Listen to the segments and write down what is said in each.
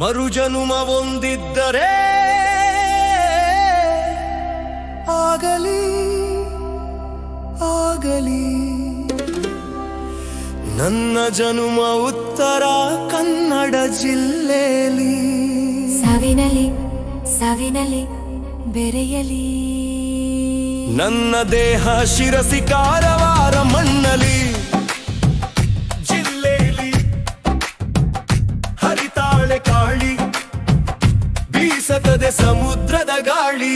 ಮರುಜನುಮ ಒಂದಿದ್ದರೆ ಆಗಲಿ ಆಗಲಿ. ನನ್ನ ಜನುಮ ಉತ್ತರ ಕನ್ನಡ ಜಿಲ್ಲೆಯಲ್ಲಿ. ಸಾವಿನಲಿ ಸಾವಿನಲಿ ಬೆರೆಯಲಿ. ನನ್ನ ದೇಹ ಶಿರಸಿ ಕಾರವಾರ ಮಣ್ಣಲಿ ಸಮುದ್ರದ ಗಾಳಿ.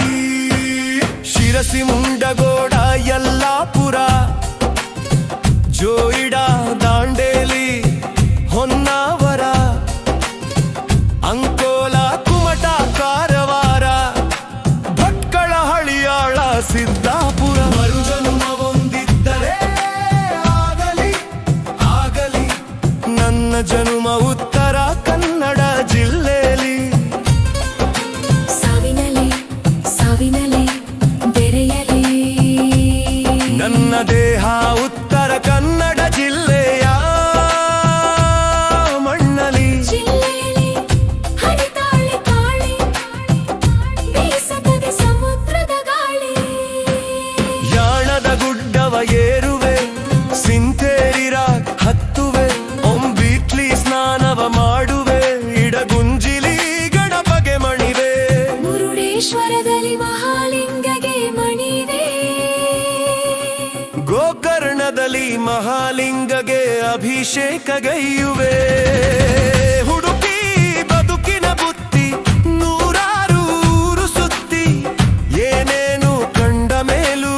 ಶಿರಸಿ ಮುಂಡಗೋಡ ಯಲ್ಲಾಪುರ. ಜೋಯಿಡ ದಾಂಡೇಲಿ ಹೊನ್ನಾವರ. ಅಂಕೋಲ ಕುಮಟ ಕಾರವಾರ. ಭಟ್ಕಳ ಹಳಿಯಾಳ ಸಿದ್ದಾಪುರ ಮಹಾಲಿಂಗಗೆ ಅಭಿಷೇಕಗೈಯುವೆ ಹುಡುಕಿ ಬದುಕಿನ ಬುತ್ತಿ ನೂರಾರೂರು ಸುತ್ತಿ ಏನೇನು ಕಂಡ ಮೇಲೂ.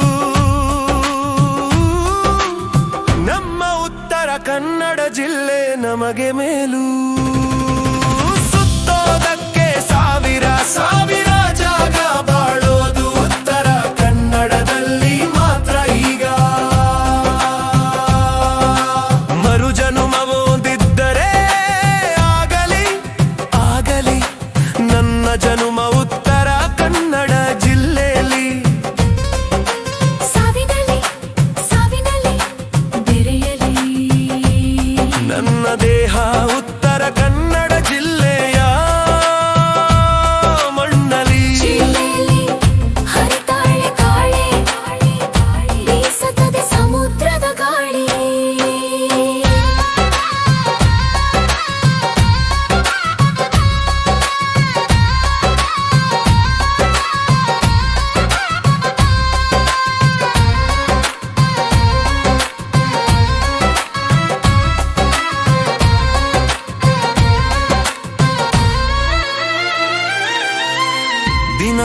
ನಮ್ಮ ಉತ್ತರ ಕನ್ನಡ ಜಿಲ್ಲೆ ನಮಗೆ ಮೇಲೂ.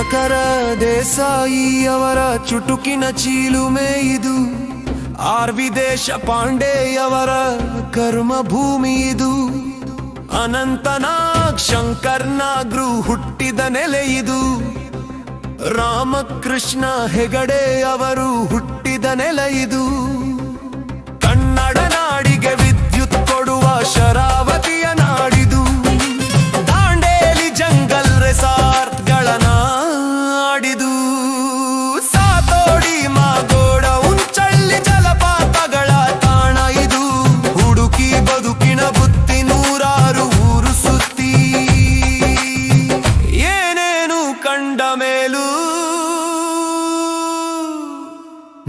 ದಿನಕರ ದೇಸಾಯಿಯವರ ಚುಟುಕಿನ ಚೀಲುಮೆ ಇದು. ಆರ್ ವಿದೇಶ ಪಾಂಡೆಯವರ ಕರ್ಮ ಭೂಮಿ ಇದು. ಅನಂತನಾಗ್ ಶಂಕರ್ನಾಗ್ರು ಹುಟ್ಟಿದ ನೆಲೆ ಇದು. ರಾಮಕೃಷ್ಣ ಹೆಗಡೆ ಅವರು ಹುಟ್ಟಿದ ನೆಲ ಇದು. ಕನ್ನಡ ನಾಡಿಗೆ ವಿದ್ಯುತ್ ಕೊಡುವ ಶರಾವತಿಯ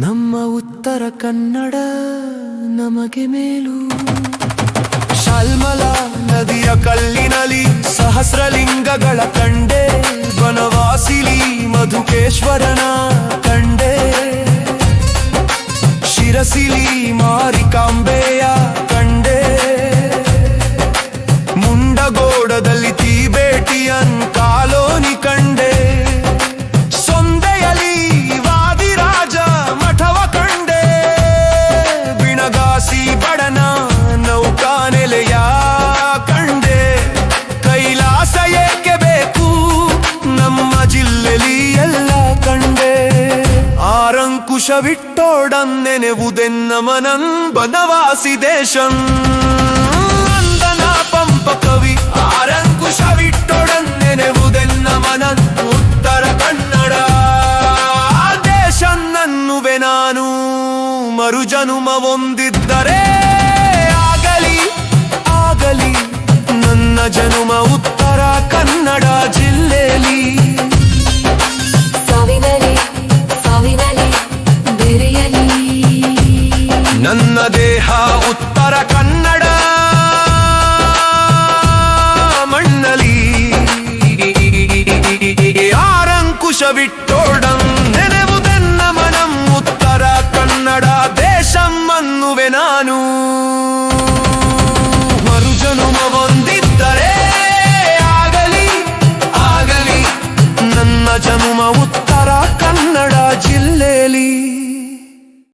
ನಮ್ಮ ಉತ್ತರ ಕನ್ನಡ ನಮಗೆ ಮೇಲು. ಶಾಲ್ಮಲ ನದಿಯ ಕಲ್ಲಿನಲಿ ಸಹಸ್ರಲಿಂಗಗಳ ಕಂಡೆ ವನವಾಸಿಲಿ ಮಧುಕೇಶ್ವರನ ಕಂಡೆ ಶಿರಸಿಲಿ ಮಾರಿಕಾಂಬೆಯ ಆರಂಕುಶವಿಟ್ಟೋಡನ್ನೆನೆವುದೆನ್ನ ಮನನ್ ಬನವಾಸಿ ದೇಶಂ. ನಂದನ ಪಂಪ ಕವಿ ಆರಂಕುಶವಿಟ್ಟೊಡನ್ನೆನೆವುದೆನ್ನ ಮನನ್ ಉತ್ತರ ಕನ್ನಡ ದೇಶನ್ನನ್ನುವೆ ನಾನು ಮರುಜನುಮ ಒಂದಿದ್ದರೆ ಆಗಲಿ ಆಗಲಿ, ನನ್ನ ಜನುಮ ಉತ್ತರ விட்டு